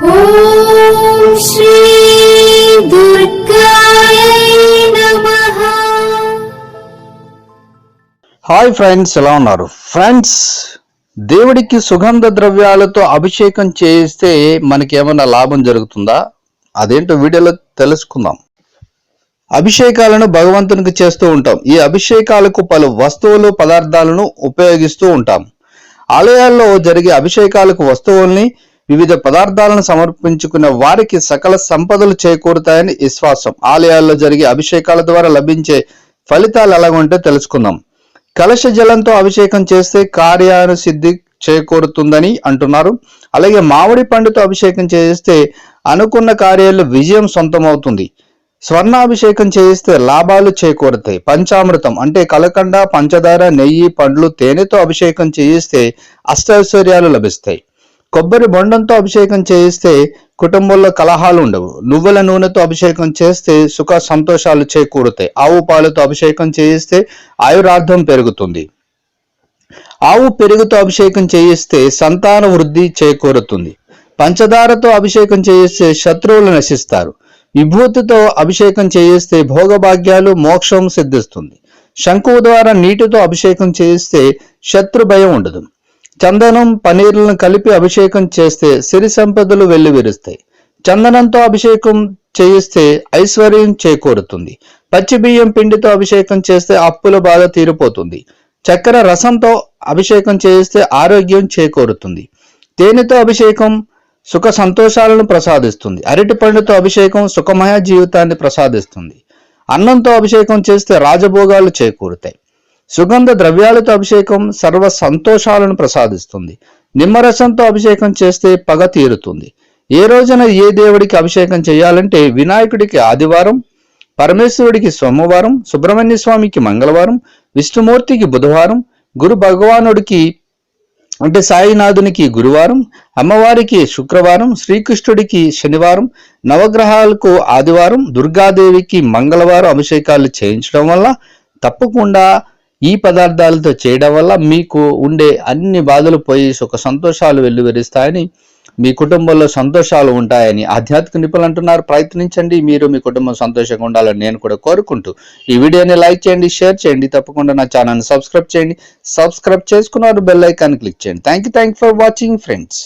Hi friends ఎలా ఉన్నారు? Friends దేవుడికి సుగంధ ద్రవ్యాలతో అభిషేకం చేస్తే మనకి ఏమైనా లాభం జరుగుతుందా? అదేంటో వీడియోలో తెలుసుకుందాం. అభిషేకాలను భగవంతునికి చేస్తూ ఉంటాం. ఈ అభిషేకాలకు పలు వస్తువులు పదార్థాలను ఉపయోగిస్తూ ఉంటాం. ఆలయాల్లో జరిగే అభిషేకాలకు వస్తువుల్ని వివిధ పదార్థాలను సమర్పించుకున్న వారికి సకల సంపదలు చేకూరుతాయని విశ్వాసం. ఆలయాల్లో జరిగే అభిషేకాల ద్వారా లభించే ఫలితాలు ఎలాగుంటే తెలుసుకుందాం. కలశ జలంతో అభిషేకం చేస్తే కార్యానుసిద్ధి చేకూరుతుందని అంటున్నారు. అలాగే మామిడి పండుతో అభిషేకం చేస్తే అనుకున్న కార్యాల్లో విజయం సొంతమవుతుంది. స్వర్ణాభిషేకం చేయిస్తే లాభాలు చేకూరుతాయి. పంచామృతం అంటే కలకండ పంచదార నెయ్యి పండ్లు తేనెతో అభిషేకం చేయిస్తే అష్టైశ్వర్యాలు లభిస్తాయి. కొబ్బరి బొండంతో అభిషేకం చేయిస్తే కుటుంబంలో కలహాలు ఉండవు. నువ్వుల నూనెతో అభిషేకం చేస్తే సుఖ సంతోషాలు చేకూరుతాయి. ఆవు పాలతో అభిషేకం చేయిస్తే ఆయురార్థం పెరుగుతుంది. ఆవు పెరుగుతో అభిషేకం చేయిస్తే సంతాన వృద్ధి చేకూరుతుంది. పంచదారతో అభిషేకం చేయిస్తే శత్రువులు నశిస్తారు. విభూతితో అభిషేకం చేయిస్తే భోగభాగ్యాలు మోక్షం సిద్ధిస్తుంది. శంకువు ద్వారా నీటితో అభిషేకం చేయిస్తే శత్రు భయం ఉండదు. చందనం పనీర్లను కలిపి అభిషేకం చేస్తే సిరి సంపదలు వెల్లివిరుస్తాయి. చందనంతో అభిషేకం చేయిస్తే ఐశ్వర్యం చేకూరుతుంది. పచ్చి బియ్యం పిండితో అభిషేకం చేస్తే అప్పుల బాధ తీరిపోతుంది. చక్కెర రసంతో అభిషేకం చేయిస్తే ఆరోగ్యం చేకూరుతుంది. తేనెతో అభిషేకం సుఖ సంతోషాలను ప్రసాదిస్తుంది. అరటి పండుతో అభిషేకం సుఖమయ జీవితాన్ని ప్రసాదిస్తుంది. అన్నంతో అభిషేకం చేస్తే రాజభోగాలు చేకూరుతాయి. సుగంధ ద్రవ్యాలతో అభిషేకం సర్వ సంతోషాలను ప్రసాదిస్తుంది. నిమ్మరసంతో అభిషేకం చేస్తే పగ తీరుతుంది. ఏ రోజున ఏ దేవుడికి అభిషేకం చేయాలంటే వినాయకుడికి ఆదివారం పరమేశ్వరుడికి సోమవారం సుబ్రహ్మణ్య స్వామికి మంగళవారం విష్ణుమూర్తికి బుధవారం గురు భగవానుడికి అంటే సాయినాథునికి గురువారం అమ్మవారికి శుక్రవారం శ్రీకృష్ణుడికి శనివారం నవగ్రహాలకు ఆదివారం దుర్గాదేవికి మంగళవారం అభిషేకాలు చేయించడం వల్ల తప్పకుండా ఈ పదార్థాలతో చేయడం వల్ల మీకు ఉండే అన్ని బాధలు పోయి సుఖ సంతోషాలు వెల్లువెరుస్తాయని మీ కుటుంబంలో సంతోషాలు ఉంటాయని ఆధ్యాత్మిక నిపుణులు అంటున్నారు. ప్రయత్నించండి మీరు మీ కుటుంబం సంతోషంగా ఉండాలని నేను కూడా కోరుకుంటూ ఈ వీడియోని లైక్ చేయండి షేర్ చేయండి తప్పకుండా నా ఛానల్ని సబ్స్క్రైబ్ చేయండి. సబ్స్క్రైబ్ చేసుకున్నారు బెల్ ఐకాన్ క్లిక్ చేయండి. Thank you thank for watching friends